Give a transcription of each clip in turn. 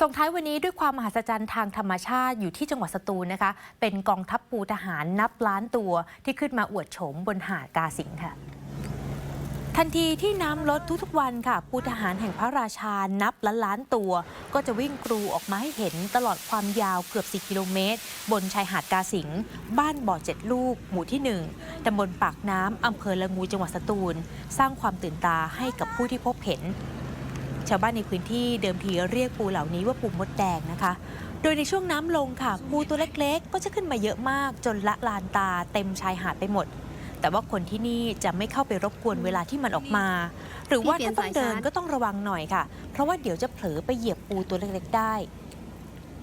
ส่งท้ายวันนี้ด้วยความมหัศจรรย์ทางธรรมชาติอยู่ที่จังหวัดสตูลนะคะ เป็นกองทัพปูทหารนับล้านตัวที่ขึ้นมาอวดโฉมบนหาดกาสิงค่ะทันทีที่น้ำลดทุกๆวันค่ะปูทหารแห่งพระราชานับล้านล้านตัว ก็จะวิ่งกรูออกมาให้เห็นตลอดความยาวเกือบ 4 กิโลเมตร บนชายหาดกาสิงบ้านบ่อเจ็ดลูก หมู่ที่ 1ตำบลปากน้ำอำเภอละงูจังหวัดสตูล สร้างความตื่นตาให้กับผู้ที่พบเห็น ชาวบ้านในพื้นที่เดิมทีเรียกปูเหล่านี้ว่าปูมดแดงนะคะ โดยในช่วงน้ำลงค่ะ ปูตัวเล็กๆ ก็จะขึ้นมาเยอะมากจนละลานตาเต็มชายหาดไปหมด แต่ว่าคนที่นี่จะไม่เข้าไปรบกวนเวลาที่มันออกมา หรือว่าถ้าต้องเดินก็ต้องระวังหน่อยค่ะ เพราะว่าเดี๋ยวจะเผลอไปเหยียบปูตัวเล็กๆได้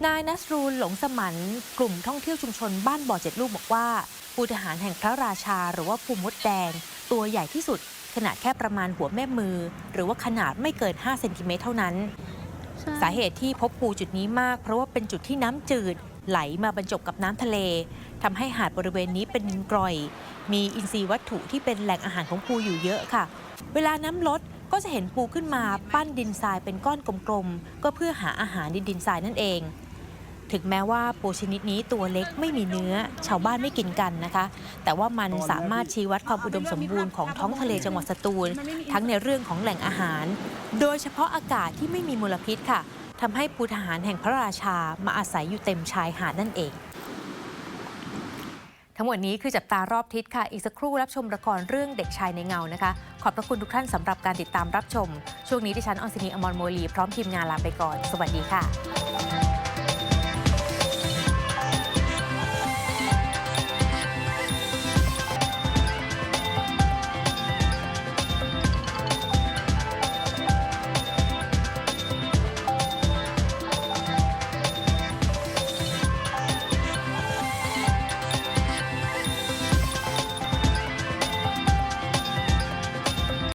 นายนัสรูลหลงสมันกลุ่มท่องเที่ยวชุมชนบ้านบ่อเจ็ดลูกบอกว่า ปูทหารแห่งพระราชาหรือว่าปูมดแดง ตัวใหญ่ที่สุด ขนาดแค่ประมาณหัวแม่มือ หรือว่าขนาดไม่เกิน 5 เซนติเมตรเท่านั้น สาเหตุที่พบปูจุดนี้มาก เพราะว่าเป็นจุดที่น้ำจืดไหลมาบรรจบกับน้ำทะเลทำให้หาดบริเวณนี้เป็นดินกร่อย มีอินทรีย์วัตถุที่เป็นแหล่งอาหารของปูอยู่เยอะค่ะ เวลาน้ำลดก็จะเห็นปูขึ้นมาปั้นดินทรายเป็นก้อนกลมๆ ก็เพื่อหาอาหารในดินทรายนั่นเอง ถึงแม้ว่าปูชนิดนี้ตัวเล็กไม่มีเนื้อ ชาวบ้านไม่กินกันนะคะ แต่ว่ามันสามารถชี้วัดความอุดมสมบูรณ์ของท้องทะเลจังหวัดสตูล ทั้งในเรื่องของแหล่งอาหาร โดยเฉพาะอากาศที่ไม่มีมลพิษค่ะทำให้ปูทหารแห่งพระราชามาอาศัยอยู่เต็มชายหาดนั่นเอง ทั้งหมดนี้คือจับตารอบทิศค่ะ อีกสักครู่รับชมละครเรื่องเด็กชายในเงานะคะ ขอบพระคุณทุกท่านสำหรับการติดตามรับชม ช่วงนี้ดิฉันออนซินีอมรโมลีพร้อมทีมงานลาไปก่อน สวัสดีค่ะ